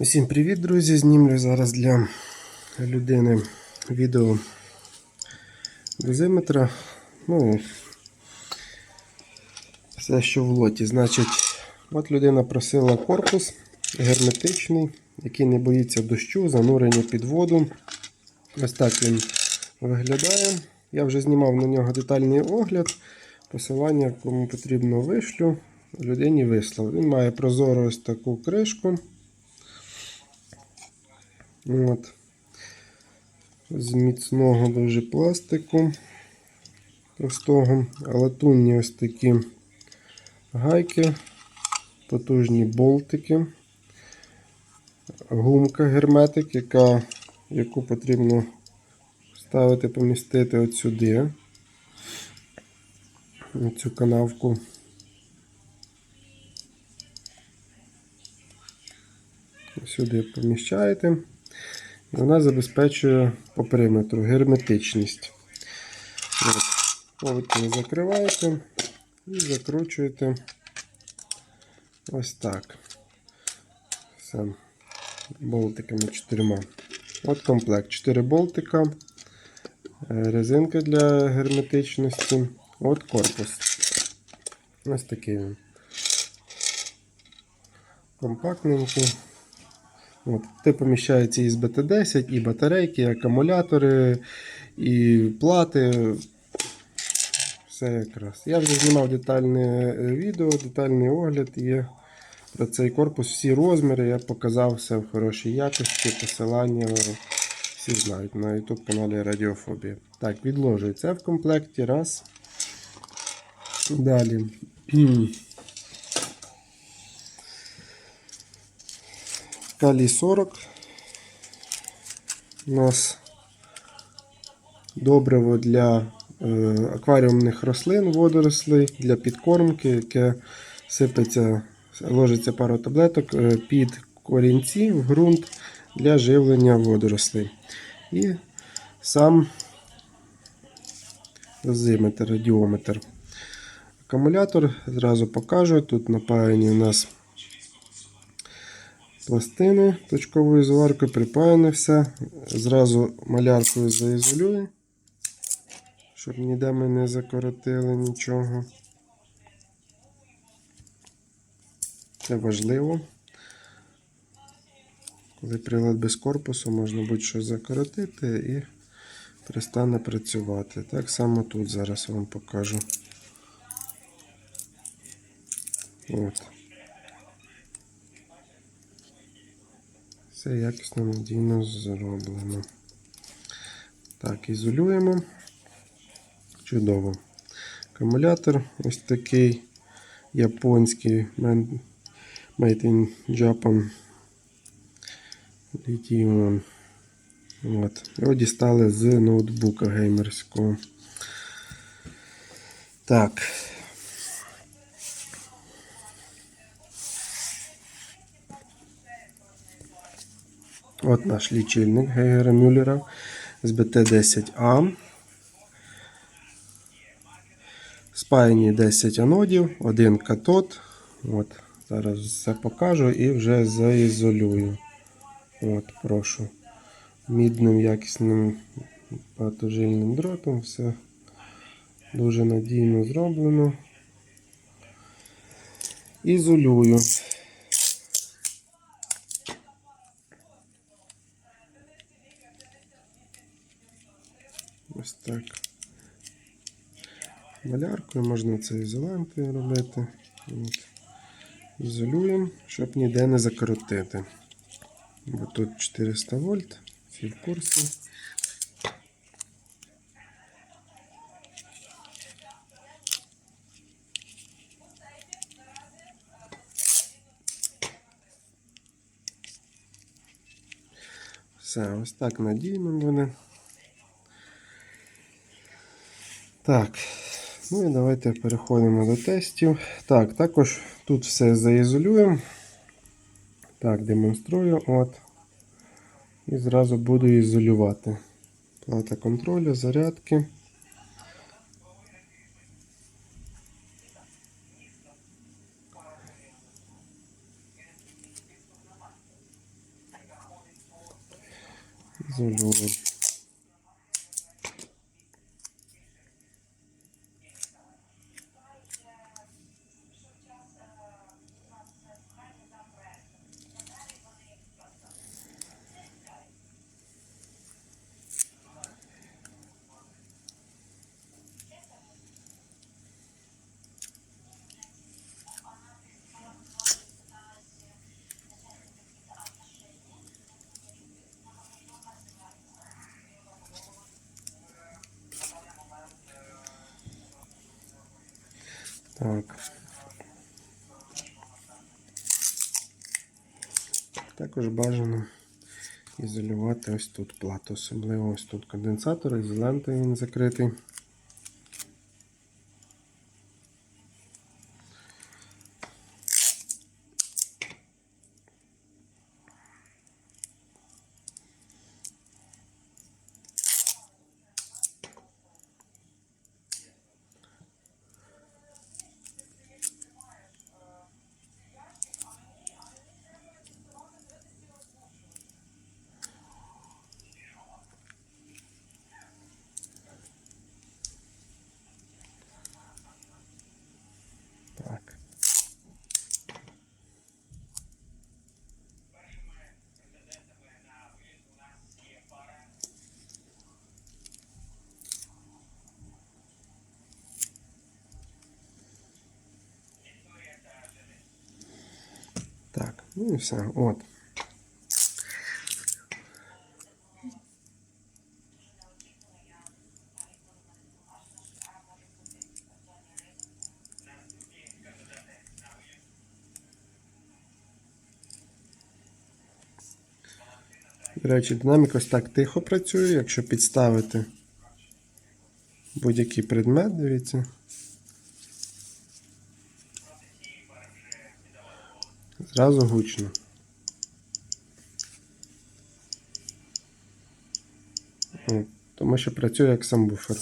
Усім привіт, друзі! Знімлю зараз для людини відео дозиметра. Ну, все, що в лоті. Значить, от людина просила корпус герметичний, який не боїться дощу, занурення під воду. Ось так він виглядає. Я вже знімав на нього детальний огляд. Посилання, кому потрібно, вишлю. Людині вислав. Він має прозору ось таку кришку. От. З міцного дуже пластику товстого, латунні ось такі гайки, потужні болтики, гумка герметик, яка, яку потрібно ставити, помістити от сюди, цю канавку. Сюди поміщаєте. І вона забезпечує по периметру герметичність. Повідки закриваєте і закручуєте ось так. Все. Болтиками чотирма. От комплект. 4 болтика, е, резинка для герметичності. От корпус. Ось такий він. Компактненький. От, Ти поміщається і з БТ-10, і батарейки, і акумулятори, і плати. Все якраз. Я вже знімав детальне е, відео, детальний огляд є про цей корпус. Всі розміри я показав все в хорошій якості. Посилання всі знають на YouTube каналі Радіофобія. Так, відложую це в комплекті. Раз. Далі. Калій 40. У нас добриво для е, акваріумних рослин, водорослей, для підкормки, яке сипеться, ложиться пару таблеток е, під корінці в ґрунт для живлення водорослей. І сам дозиметр, радіометр. Акумулятор зразу покажу. Тут напаяні у нас пластини точковою зваркою, припаяне все. Зразу маляркою заізолюю, щоб ніде ми не закоротили нічого. Це важливо. Коли прилад без корпусу, можна будь-що закоротити і перестане працювати. Так само тут зараз вам покажу. От. Все якісно надійно зроблено. Так, ізолюємо. Чудово. Акумулятор ось такий японський Made in Japan літієм. От. Його дістали з ноутбука геймерського. Так. От наш лічильник Гейгера Мюллера з БТ-10А. Спаяні 10 анодів, один катод. От, Зараз все покажу і вже заізолюю. От, прошу. Мідним якісним багатожильним дротом. Все дуже надійно зроблено. Ізолюю. Ось так. Маляркою можна це ізолентою робити. От. Ізолюємо, щоб ніде не закоротити. Бо тут 400 вольт, всі в курсі. Все, ось так надійно буде. Так, ну і давайте переходимо до тестів. Так, також тут все заізолюємо. Так, демонструю. От. І зразу буду ізолювати. Плата контролю, зарядки. Ізолюємо. Так. Також бажано ізолювати ось тут плату, особливо ось тут конденсатор, ізолентою він закритий. Так. Так, ну і все. От. До речі, динамік ось так тихо працює, якщо підставити будь-який предмет, дивіться. Зразу гучно. Тому що працює як сам буфер.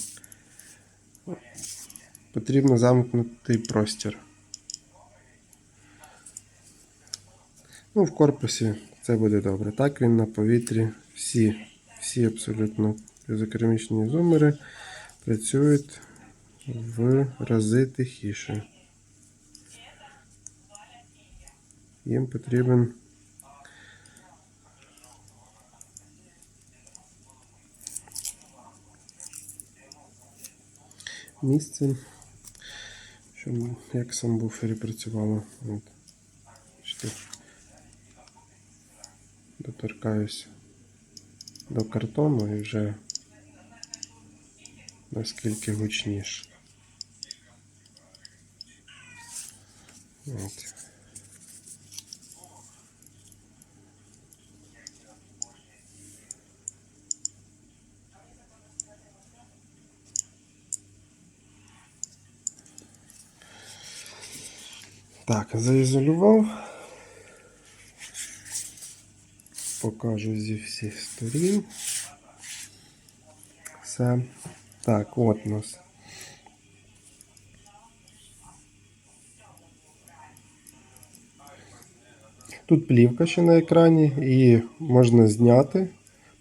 Потрібно замкнутий простір. Ну, в корпусі це буде добре. Так він на повітрі всі, всі абсолютно ізокерамічні зумери працюють в рази тихіше. Їм потрібен місце, щоб як сам буфері працювало. От. Бачите, доторкаюсь до картону і вже наскільки гучніше. Так, заізолював. Покажу зі всіх сторін. Все. Так, от нас. Тут плівка ще на екрані, її можна зняти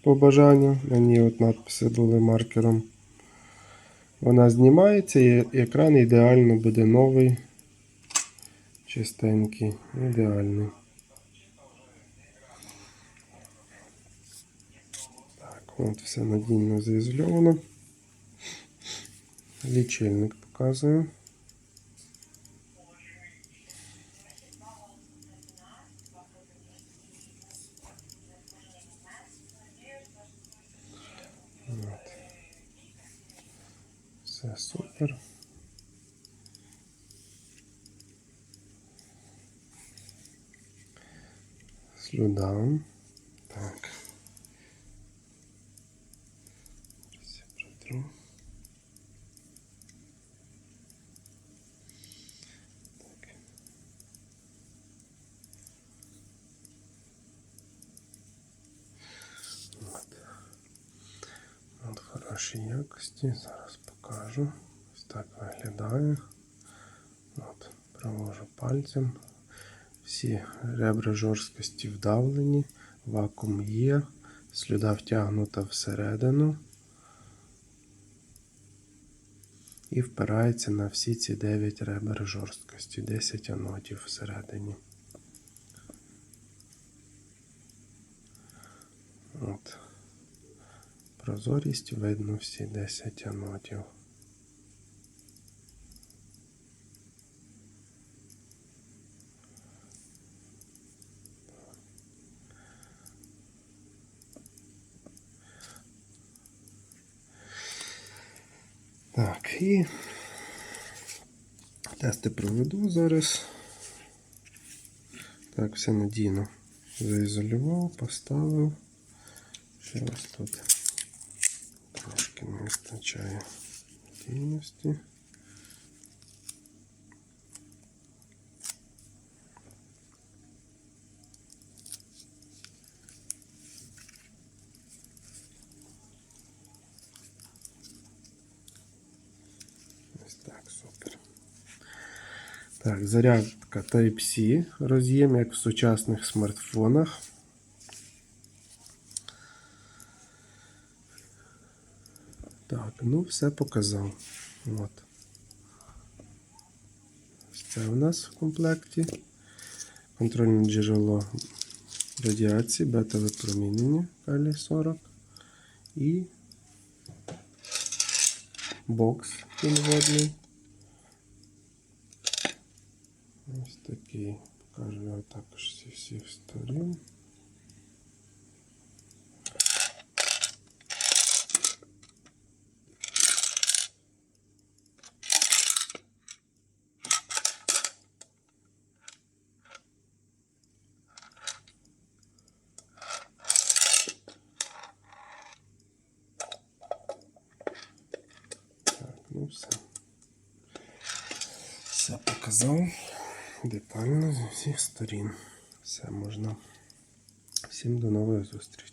по бажанню. На ній от надписи були маркером. Вона знімається і екран ідеально буде новий, чистенький, ідеальний. Так, от все надійно заізольовано. Лічильник показую. Все супер. Слюда. Так. Сейчас я протру. Так. От. От хорошій якості. Зараз покажу. Ось так виглядає. От, провожу пальцем. Всі ребра жорсткості вдавлені, вакуум є, Слюда втягнута всередину. І впирається на всі ці 9 ребер жорсткості, 10 анодів всередині. От. Прозорість видно всі 10 анодів. Так, і тести проведу зараз. Так, все надійно заізолював, поставив. Ще раз тут трошки не вистачає надійності. Ось так, супер. Так, зарядка Type-C роз'єм, як в сучасних смартфонах. Так, ну все показав. От. Це у нас в комплекті. Контрольне джерело радіації, бета-випромінення калій 40 і бокс підводний. Ось такий. Покажу його також зі всіх сторін. Так, ну все. Все показав Детально зі всіх сторін. Все можна. Всім до нової зустрічі.